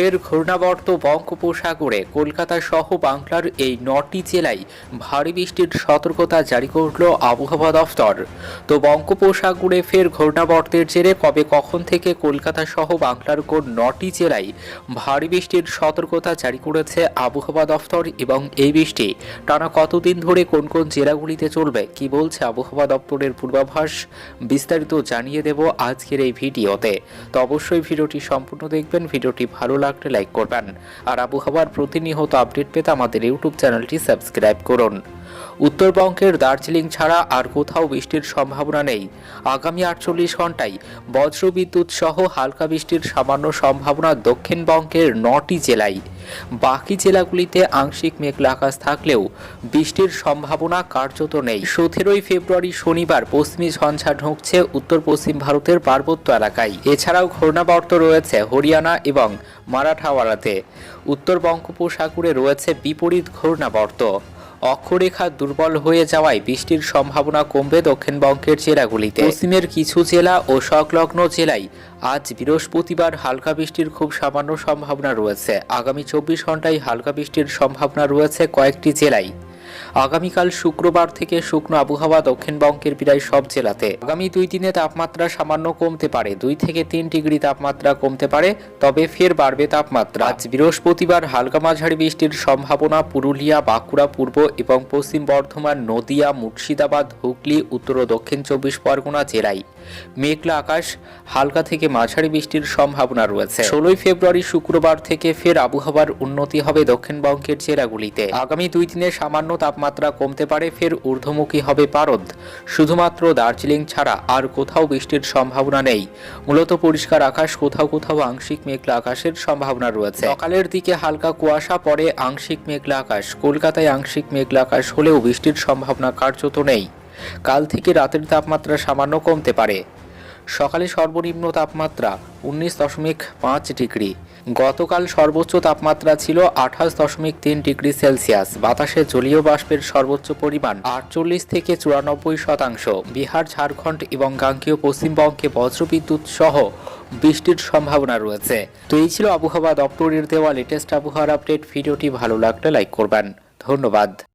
ফের ঘূর্ণাবর্ত বঙ্গোপসাগরে কলকাতা সহ বাংলার এই নটি জেলায় ভারী বৃষ্টির সতর্কতা জারি করল আবহাওয়া দফতর। তো বঙ্গোপসাগরে ফের ঘূর্ণাবর্তের জেরে কবে কখন থেকে কলকাতা সহ বাংলার কোন নটি জেলায় ভারী বৃষ্টির সতর্কতা জারি করেছে আবহাওয়া দফতর এবং এই বৃষ্টি? টানা কতদিন ধরে কোন কোন জেলাগুলিতে চলবে? কি বলছে আবহাওয়া দপ্তরের পূর্বাভাস? বিস্তারিত জানিয়ে দেব আজকের এই ভিডিওতে। তো অবশ্যই ভিডিওটি সম্পূর্ণ দেখবেন, ভিডিওটি ভালো লাগলে লাইক করবেন। আর আবহাওয়ার প্রতিনিয়ত আপডেট পেতে আমাদের ইউটিউব চ্যানেলটি সাবস্ক্রাইব করুন। উত্তরবঙ্গের দার্জিলিং ছাড়া আর কোথাও বৃষ্টির সম্ভাবনা নেই। আগামী আটচল্লিশ ঘন্টায় বজ্রবিদ্যুৎ সহ হালকা বৃষ্টির সামান্য সম্ভাবনা দক্ষিণবঙ্গের নটি জেলায়। বাকি জেলাগুলিতে আংশিক মেঘলা আকাশ থাকলেও বৃষ্টির সম্ভাবনা কার্যত নেই। সতেরোই ফেব্রুয়ারি শনিবার পশ্চিমী ঝঞ্ঝা ঢুকছে উত্তর পশ্চিম ভারতের পার্বত্য এলাকায়। এছাড়াও ঘূর্ণাবর্ত রয়েছে হরিয়ানা এবং মারাঠাওয়াড়াতে উত্তর বঙ্গোপসাগরে রয়েছে বিপরীত ঘূর্ণাবর্ত। অক্ষরেখা দুর্বল হয়ে যাওয়ায় বৃষ্টির সম্ভাবনা কমবে দক্ষিণবঙ্গের জেলাগুলিতে। পশ্চিমের কিছু জেলা ও সংলগ্ন জেলায় আজ বৃহস্পতিবার হালকা বৃষ্টির খুব সামান্য সম্ভাবনা রয়েছে। আগামী চব্বিশ ঘন্টায় হালকা বৃষ্টির সম্ভাবনা রয়েছে কয়েকটি জেলায়। আগামীকাল শুক্রবার থেকে শুকনো আবহাওয়া দক্ষিণবঙ্গের প্রায় সব জেলাতে। আগামী দুই দিনে তাপমাত্রা সামান্য কমতে পারে। দুই থেকে তিন ডিগ্রি তাপমাত্রা কমতে পারে, তবে ফের বাড়বে তাপমাত্রা। আজ বৃহস্পতিবার হালকা মাঝারি বৃষ্টির সম্ভাবনা পুরুলিয়া, বাঁকুড়া, পূর্ব এবং পশ্চিম বর্ধমান, নদিয়া, মুর্শিদাবাদ, হুগলি, উত্তর ও দক্ষিণ চব্বিশ পরগনা জেলায় মেঘলা আকাশ, হালকা থেকে মাঝারি বৃষ্টির সম্ভাবনা রয়েছে। ষোলোই ফেব্রুয়ারি শুক্রবার থেকে ফের আবহাওয়ার উন্নতি হবে দক্ষিণবঙ্গের জেলাগুলিতে। আগামী দুই দিনে সামান্য তাপমাত্রা কমতে পারে, ফের ঊর্ধ্বমুখী হবে পারদ। শুধুমাত্র দার্জিলিং ছাড়া আর কোথাও বৃষ্টির সম্ভাবনা নেই। মূলত পরিষ্কার আকাশ, কোথাও কোথাও আংশিক মেঘলা আকাশের সম্ভাবনা রয়েছে। সকালের দিকে হালকা কুয়াশা পরে আংশিক মেঘলা আকাশ। কলকাতায় আংশিক মেঘলা আকাশ হলেও বৃষ্টির সম্ভাবনা কার্যত নেই। কাল থেকে রাতের তাপমাত্রা সামান্য কমতে পারে। সকালে সর্বনিম্ন তাপমাত্রা উনিশ দশমিক পাঁচ ডিগ্রি। গতকাল সর্বোচ্চ তাপমাত্রা ছিল আঠাশ দশমিক তিন ডিগ্রি সেলসিয়াস। বাতাসে জলীয় বাষ্পের সর্বোচ্চ পরিমাণ আটচল্লিশ থেকে চুরানব্বই শতাংশ। বিহার, ঝাড়খণ্ড এবং গাঙ্গেয় পশ্চিমবঙ্গে বজ্রবিদ্যুৎ সহ বৃষ্টির সম্ভাবনা রয়েছে। তো এই ছিল আবহাওয়া দপ্তরের দেওয়া লেটেস্ট আবহাওয়ার আপডেট ভিডিওটি ভালো লাগলে লাইক করবেন। ধন্যবাদ।